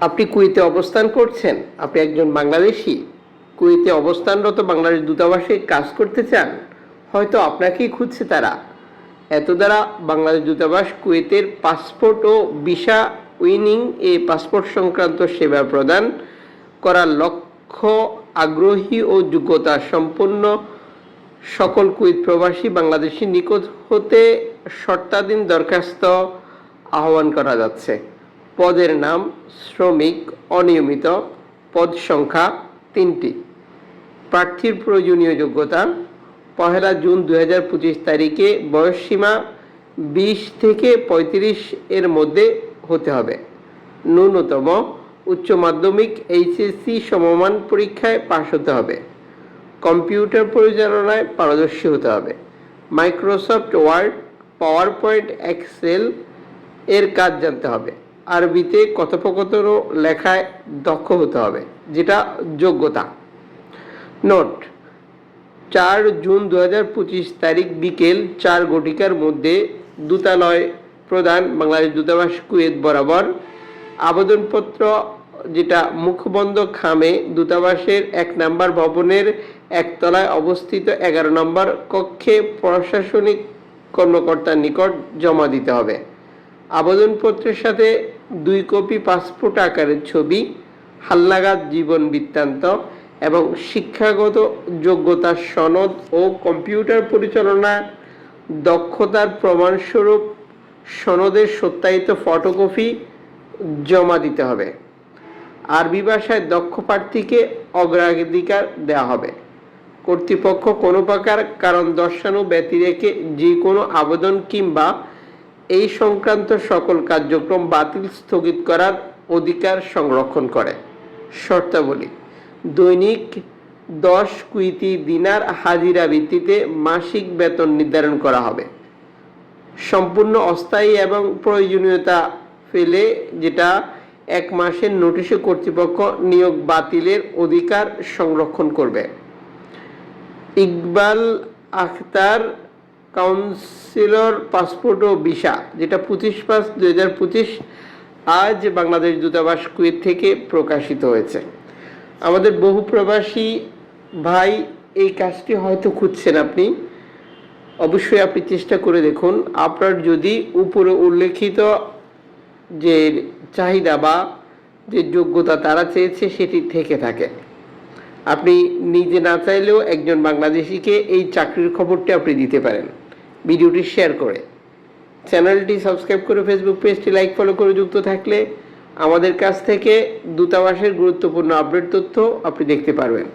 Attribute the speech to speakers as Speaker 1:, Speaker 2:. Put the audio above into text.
Speaker 1: আপনি কুয়েতে অবস্থান করছেন? আপনি একজন বাংলাদেশি? কুয়েতে অবস্থানরত বাংলাদেশ দূতাবাসে কাজ করতে চান? হয়তো আপনাকেই খুঁজছে তারা। এত দ্বারা বাংলাদেশ দূতাবাস কুয়েতের পাসপোর্ট ও ভিসা উইনিং এ পাসপোর্ট সংক্রান্ত সেবা প্রদান করার লক্ষ্য, আগ্রহী ও যোগ্যতা সম্পন্ন সকল কুয়েত প্রবাসী বাংলাদেশি নিকট হতে শর্তাধীন দরখাস্ত আহ্বান করা যাচ্ছে। পদের নাম শ্রমিক অনিয়মিত, পদ সংখ্যা তিনটি। প্রার্থীর প্রয়োজনীয় যোগ্যতা, পহেলা জুন দু হাজার পঁচিশ তারিখে বয়সসীমা বিশ থেকে পঁয়ত্রিশ এর মধ্যে হতে হবে। ন্যূনতম উচ্চ মাধ্যমিক এইচএসসি সমমান পরীক্ষায় পাশ হতে হবে। কম্পিউটার পরিচালনায় পারদর্শী হতে হবে। Microsoft Word PowerPoint Excel এর কাজ জানতে হবে। আরবিতে কথোপকথন লেখায় দক্ষ হতে হবে, যেটা যোগ্যতা। নোট, চার জুন দু হাজার পঁচিশ তারিখ বিকেল চার ঘটিকার মধ্যে দূতালয় প্রদান বাংলাদেশ দূতাবাস কুয়েত বরাবর আবেদনপত্র, যেটা মুখবন্ধ খামে দূতাবাসের এক নম্বর ভবনের একতলায় অবস্থিত এগারো নম্বর কক্ষে প্রশাসনিক কর্মকর্তার নিকট জমা দিতে হবে। আবেদনপত্রের সাথে দুই কপি পাসপোর্ট আকারের ছবি হালনাগাদ জীবন বৃত্তান্ত এবং শিক্ষাগত যোগ্যতার সনদ ও কম্পিউটার পরিচালনা, দক্ষতার প্রমাণস্বরূপ সনদের সত্যায়িত ফটোকপি জমা দিতে হবে। আরবি ভাষায় দক্ষ প্রার্থীকে অগ্রাধিকার দেওয়া হবে। কর্তৃপক্ষ কোনো প্রকার কারণ দর্শানো ব্যতিরেকে যে কোনো আবেদন কিংবা এই সংক্রান্ত সকল কার্যক্রম বাতিল স্থগিত করার অধিকার সংরক্ষণ করে। শর্তাবলী, দৈনিক দশ কুইতি দিনার হাজিরা ভিত্তিতে মাসিক বেতন নির্ধারণ করা হবে। সম্পূর্ণ অস্থায়ী এবং প্রয়োজনীয়তা ফেলে যেটা এক মাসের নোটিশে কর্তৃপক্ষ নিয়োগ বাতিলের অধিকার সংরক্ষণ করবে। ইকবাল আখতার কাউন্সিলর পাসপোর্ট ও ভিসা, যেটা পঁচিশ পাঁচ দুই হাজার পঁচিশ আজ বাংলাদেশ দূতাবাস কুয়েত থেকে প্রকাশিত হয়েছে। আমাদের বহু প্রবাসী ভাই এই কাজটি হয়তো খুঁজছেন আপনি। অবশ্যই আপনি চেষ্টা করে দেখুন। আপনার যদি উপরে উল্লেখিত যে চাহিদা বা যে যোগ্যতা তারা চেয়েছে, সেটি থেকে থাকে। আপনি নিজে না চাইলেও একজন বাংলাদেশিকে এই চাকরির খবরটি আপনি দিতে পারেন। ভিডিওটি শেয়ার করে। চ্যানেলটি সাবস্ক্রাইব করে ফেসবুক পেজটি লাইক ফলো করে যুক্ত থাকলে আমাদের কাছ থেকে দূতাবাসের গুরুত্বপূর্ণ আপডেট তথ্য আপনি দেখতে পারবেন।